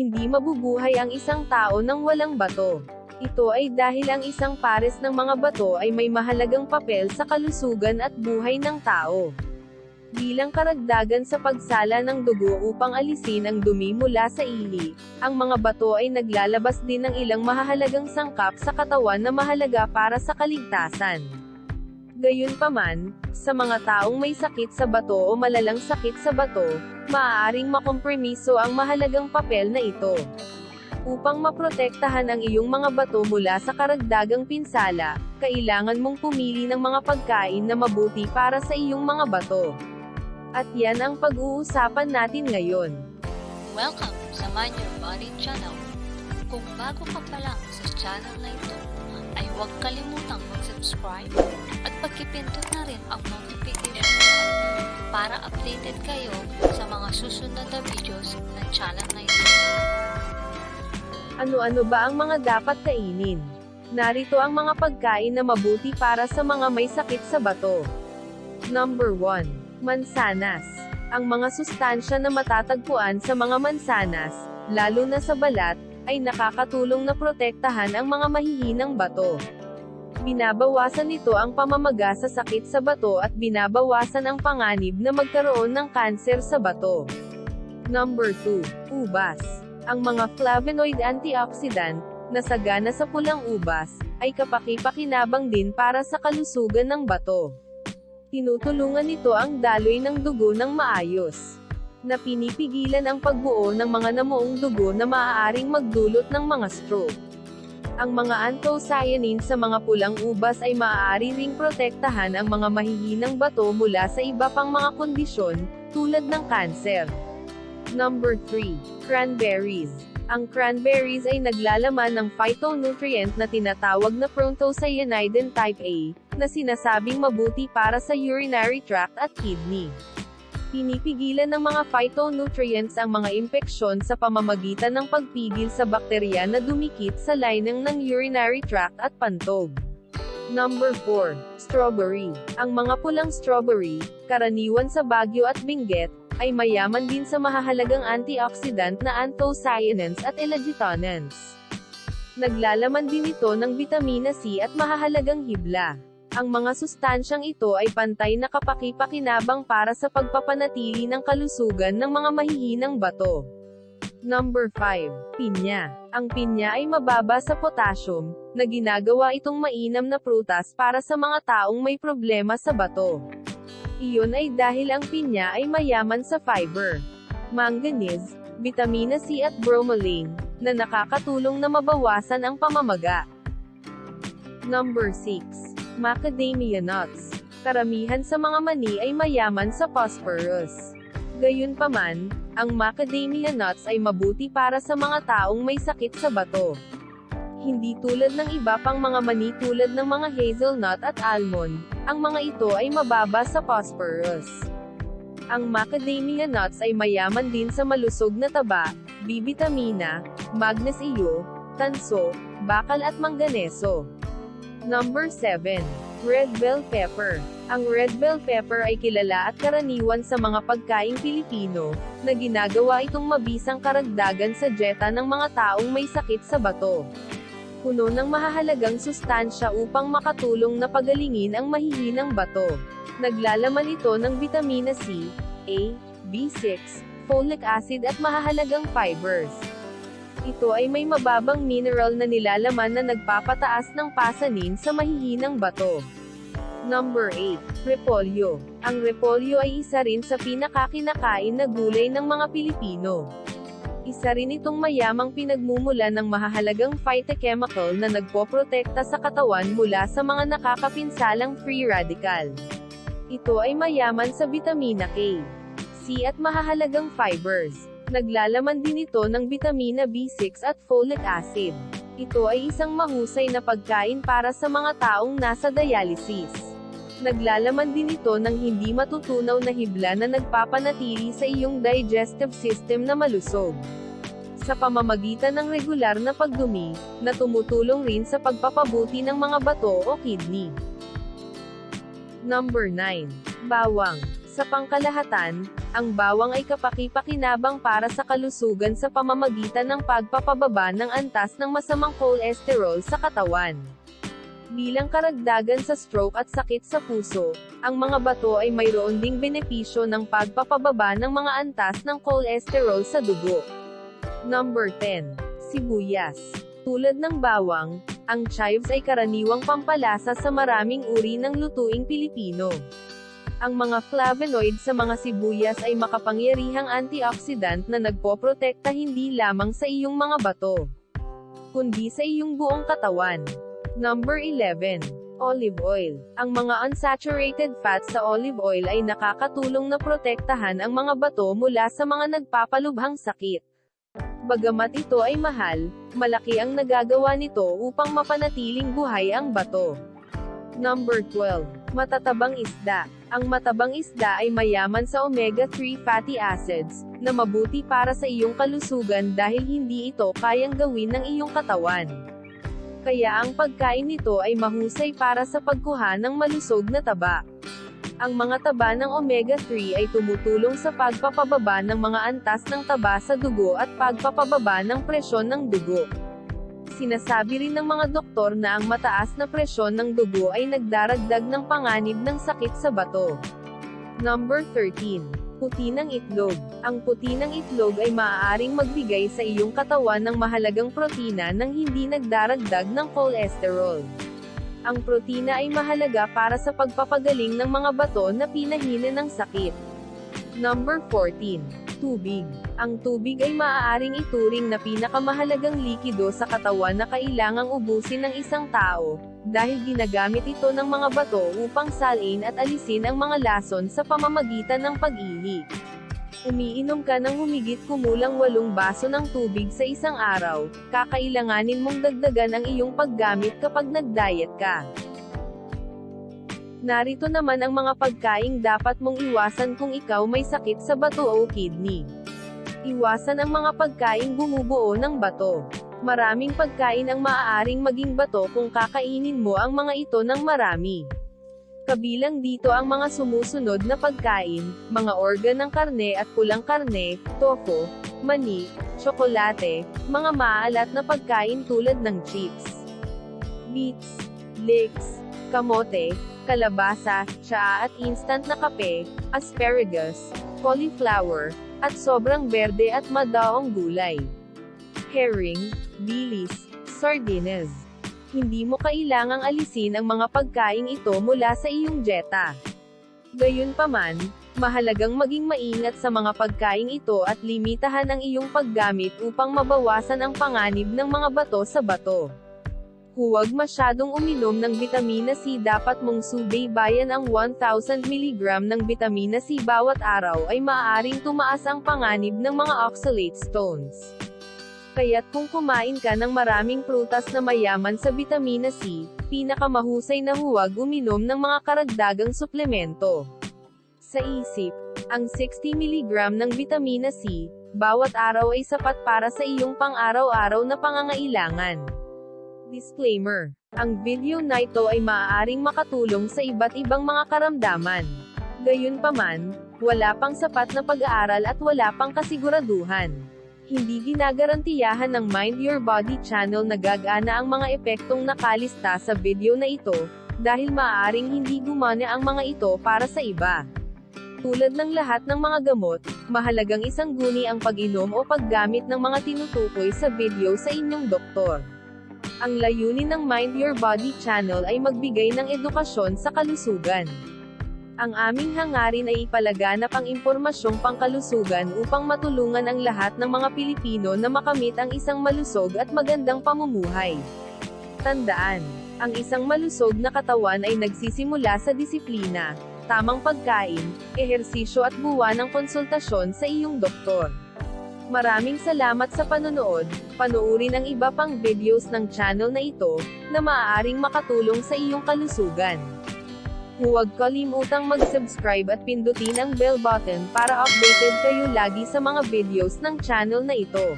Hindi mabubuhay ang isang tao nang walang bato. Ito ay dahil ang isang pares ng mga bato ay may mahalagang papel sa kalusugan at buhay ng tao. Bilang karagdagan sa pagsala ng dugo upang alisin ang dumi mula sa ihi, ang mga bato ay naglalabas din ng ilang mahahalagang sangkap sa katawan na mahalaga para sa kaligtasan. Gayunpaman, sa mga taong may sakit sa bato o malalang sakit sa bato, maaaring makompromiso ang mahalagang papel na ito. Upang maprotektahan ang iyong mga bato mula sa karagdagang pinsala, kailangan mong pumili ng mga pagkain na mabuti para sa iyong mga bato. At yan ang pag-uusapan natin ngayon. Welcome sa Man Your Body channel. Kung bago ka pa lang sa channel na ito, huwag kalimutang mag-subscribe at pagkipindot na rin ang notification para updated kayo sa mga susunod na videos ng channel na ito. Ano-ano ba ang mga dapat kainin? Narito ang mga pagkain na mabuti para sa mga may sakit sa bato. Number 1. Mansanas. Ang mga sustansya na matatagpuan sa mga mansanas, lalo na sa balat, ay nakakatulong na protektahan ang mga mahihinang bato. Binabawasan nito ang pamamaga sa sakit sa bato at binabawasan ang panganib na magkaroon ng kanser sa bato. Number 2. Ubas. Ang mga flavonoid antioxidant, na sagana sa pulang ubas, ay kapaki-pakinabang din para sa kalusugan ng bato. Tinutulungan nito ang daloy ng dugo ng maayos. Na pinipigilan ang pagbuo ng mga namuong dugo na maaaring magdulot ng mga stroke. Ang mga anthocyanins sa mga pulang ubas ay maaari ring protektahan ang mga mahihinang bato mula sa iba pang mga kondisyon, tulad ng kanser. Number 3. Cranberries. Ang cranberries ay naglalaman ng phytonutrient na tinatawag na prontocyanidin type A, na sinasabing mabuti para sa urinary tract at kidney. Pinipigilan ng mga phytonutrients ang mga impeksyon sa pamamagitan ng pagpigil sa bakterya na dumikit sa lining ng urinary tract at pantog. Number 4. Strawberry. Ang mga pulang strawberry, karaniwan sa Baguio at Benguet, ay mayaman din sa mahahalagang antioxidant na anthocyanins at elagitonins. Naglalaman din ito ng vitamina C at mahahalagang hibla. Ang mga sustansyang ito ay pantay na kapaki-pakinabang para sa pagpapanatili ng kalusugan ng mga mahihinang bato. Number 5. Pinya. Ang pinya ay mababa sa potassium, na ginagawa itong mainam na prutas para sa mga taong may problema sa bato. Iyon ay dahil ang pinya ay mayaman sa fiber, manganese, vitamina C at bromelain, na nakakatulong na mabawasan ang pamamaga. Number 6. Macadamia nuts. Karamihan sa mga mani ay mayaman sa phosphorus. Gayunpaman, ang macadamia nuts ay mabuti para sa mga taong may sakit sa bato. Hindi tulad ng iba pang mga mani tulad ng mga hazelnut at almond, ang mga ito ay mababa sa phosphorus. Ang macadamia nuts ay mayaman din sa malusog na taba, B-vitamina, magnesio, tanso, bakal at mangganeso. Number 7. Red bell pepper. Ang red bell pepper ay kilala at karaniwan sa mga pagkaing Pilipino, na ginagawa itong mabisang karagdagan sa dieta ng mga taong may sakit sa bato. Puno ng mahahalagang sustansya upang makatulong na pagalingin ang mahihinang bato. Naglalaman ito ng vitamina C, A, B6, folic acid at mahahalagang fibers. Ito ay may mababang mineral na nilalaman na nagpapataas ng pasanin sa mahihinang bato. Number 8. Repolyo. Ang repolyo ay isa rin sa pinakakinakain na gulay ng mga Pilipino. Isa rin itong mayamang pinagmumula ng mahahalagang phytochemical na nagpoprotekta sa katawan mula sa mga nakakapinsalang free radical. Ito ay mayaman sa vitamina K, C at mahahalagang fibers. Naglalaman din ito ng vitamina B6 at folic acid. Ito ay isang mahusay na pagkain para sa mga taong nasa dialysis. Naglalaman din ito ng hindi matutunaw na hibla na nagpapanatili sa iyong digestive system na malusog. Sa pamamagitan ng regular na pagdumi, na tumutulong rin sa pagpapabuti ng mga bato o kidney. Number 9. Bawang. Sa pangkalahatan, Ang bawang ay kapaki-pakinabang para sa kalusugan sa pamamagitan ng pagpapababa ng antas ng masamang cholesterol sa katawan. Bilang karagdagan sa stroke at sakit sa puso, ang mga bato ay mayroon ding benepisyo ng pagpapababa ng mga antas ng cholesterol sa dugo. Number 10. Sibuyas. Tulad ng bawang, ang chives ay karaniwang pampalasa sa maraming uri ng lutuing Pilipino. Ang mga flavonoid sa mga sibuyas ay makapangyarihang antioxidant na nagpoprotekta hindi lamang sa iyong mga bato, kundi sa iyong buong katawan. Number 11. Olive oil. Ang mga unsaturated fats sa olive oil ay nakakatulong na protektahan ang mga bato mula sa mga nagpapalubhang sakit. Bagamat ito ay mahal, malaki ang nagagawa nito upang mapanatiling buhay ang bato. Number 12. Matatabang isda. Ang matabang isda ay mayaman sa omega-3 fatty acids, na mabuti para sa iyong kalusugan dahil hindi ito kayang gawin ng iyong katawan. Kaya ang pagkain nito ay mahusay para sa pagkuha ng malusog na taba. Ang mga taba ng omega-3 ay tumutulong sa pagpapababa ng mga antas ng taba sa dugo at pagpapababa ng presyon ng dugo. Sinasabi rin ng mga doktor na ang mataas na presyon ng dugo ay nagdaragdag ng panganib ng sakit sa bato. Number 13. Puti ng itlog. Ang puti ng itlog ay maaaring magbigay sa iyong katawan ng mahalagang protina nang hindi nagdaragdag ng cholesterol. Ang protina ay mahalaga para sa pagpapagaling ng mga bato na pinahina ng sakit. Number 14. Tubig. Ang tubig ay maaaring ituring na pinakamahalagang likido sa katawan na kailangang ubusin ng isang tao, dahil ginagamit ito ng mga bato upang salin at alisin ang mga lason sa pamamagitan ng pag-ihi. Umiinom ka ng humigit kumulang walong baso ng tubig sa isang araw, kakailanganin mong dagdagan ang iyong paggamit kapag nag-diet ka. Narito naman ang mga pagkaing dapat mong iwasan kung ikaw may sakit sa bato o kidney. Iwasan ang mga pagkaing bumubuo ng bato. Maraming pagkain ang maaaring maging bato kung kakainin mo ang mga ito ng marami. Kabilang dito ang mga sumusunod na pagkain, mga organ ng karne at pulang karne, tofu, mani, tsokolate, mga maalat na pagkain tulad ng chips, beets, leeks, kamote, kalabasa, tsaa at instant na kape, asparagus, cauliflower, at sobrang berde at madaong gulay. Herring, bilis, sardines. Hindi mo kailangang alisin ang mga pagkain ito mula sa iyong dieta. Gayunpaman, mahalagang maging maingat sa mga pagkain ito at limitahan ang iyong paggamit upang mabawasan ang panganib ng mga bato sa bato. Huwag masyadong uminom ng vitamina C dapat mong subaybayan ang 1000 mg ng vitamina C bawat araw ay maaaring tumaas ang panganib ng mga oxalate stones. Kaya't kung kumain ka ng maraming prutas na mayaman sa vitamina C, pinakamahusay na huwag uminom ng mga karagdagang suplemento. Sa isip, ang 60 mg ng vitamina C, bawat araw ay sapat para sa iyong pang-araw-araw na pangangailangan. Disclaimer. Ang video na ito ay maaaring makatulong sa iba't ibang mga karamdaman. Gayunpaman, wala pang sapat na pag-aaral at wala pang kasiguraduhan. Hindi ginagarantiyahan ng Mind Your Body channel na gagana ang mga epektong nakalista sa video na ito, dahil maaaring hindi gumana ang mga ito para sa iba. Tulad ng lahat ng mga gamot, mahalagang isang guni ang pag-inom o paggamit ng mga tinutukoy sa video sa inyong doktor. Ang layunin ng Mind Your Body channel ay magbigay ng edukasyon sa kalusugan. Ang aming hangarin ay ipalaganap ang impormasyong pangkalusugan upang matulungan ang lahat ng mga Pilipino na makamit ang isang malusog at magandang pamumuhay. Tandaan, ang isang malusog na katawan ay nagsisimula sa disiplina, tamang pagkain, ehersisyo at buwan ng konsultasyon sa iyong doktor. Maraming salamat sa panonood, panoorin ang iba pang videos ng channel na ito, na maaaring makatulong sa iyong kalusugan. Huwag kalimutang mag-subscribe at pindutin ang bell button para updated kayo lagi sa mga videos ng channel na ito.